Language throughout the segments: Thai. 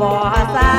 vossa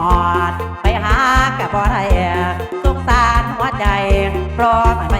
อด ไปหากะบ่ได้สงสารหัวใจเพราะมัน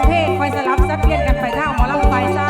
องเพลคอยสลับสัเปลี่ยนกันไปเท่าหมอลำไปซ่า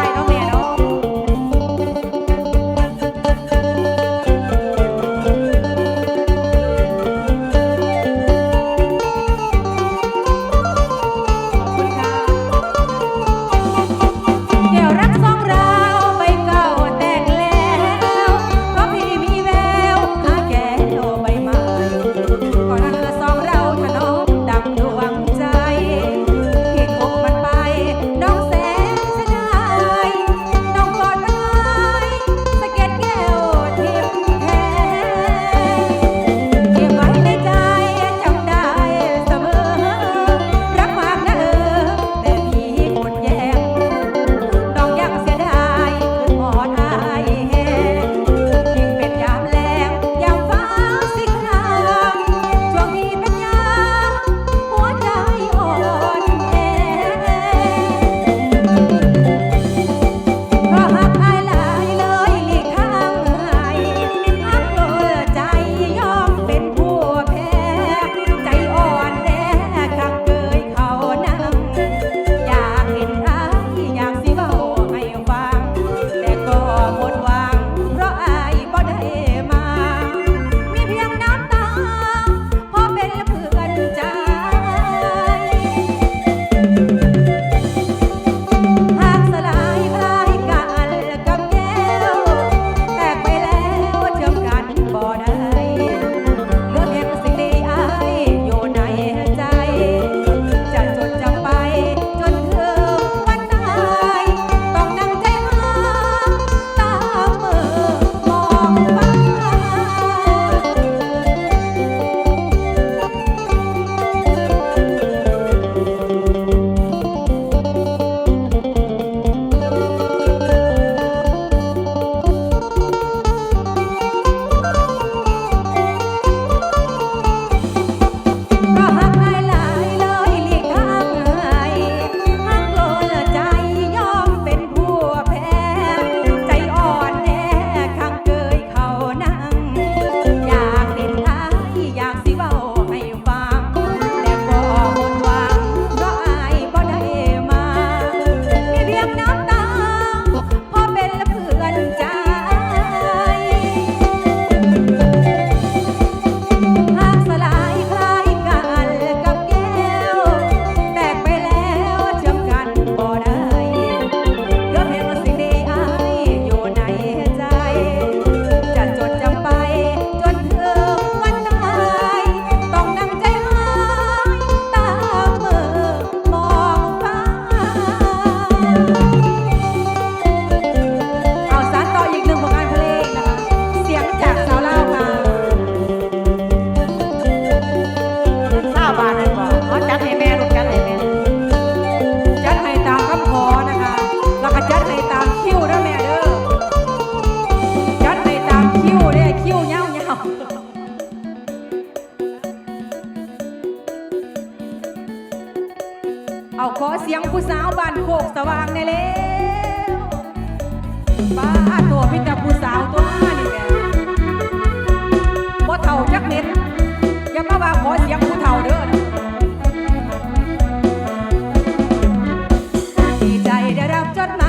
capture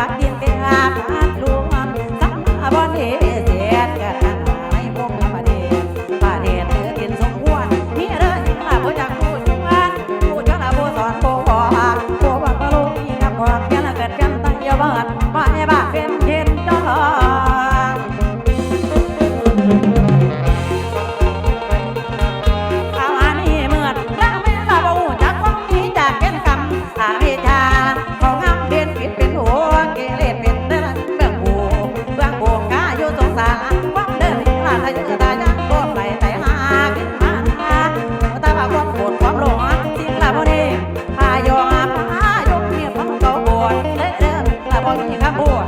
ปักเตียงเป็น คนที่ข้าพูด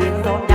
with on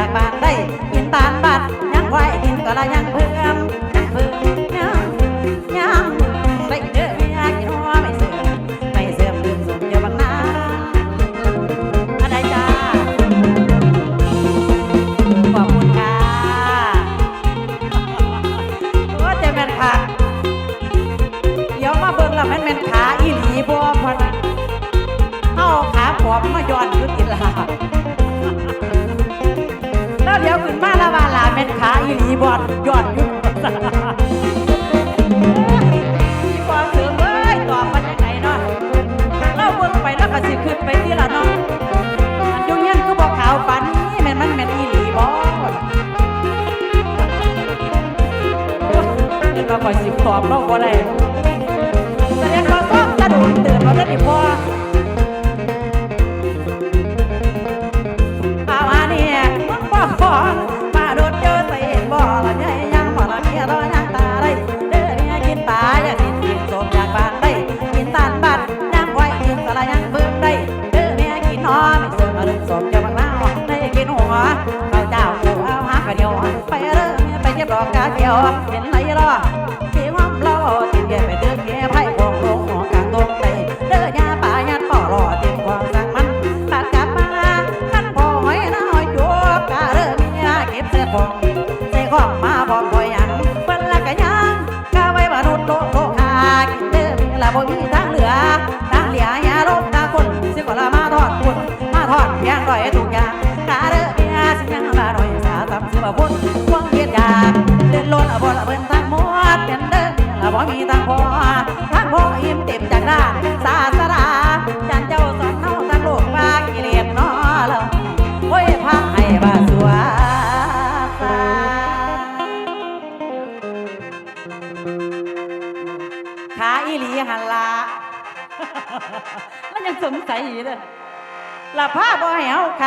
pá, borrão, cá.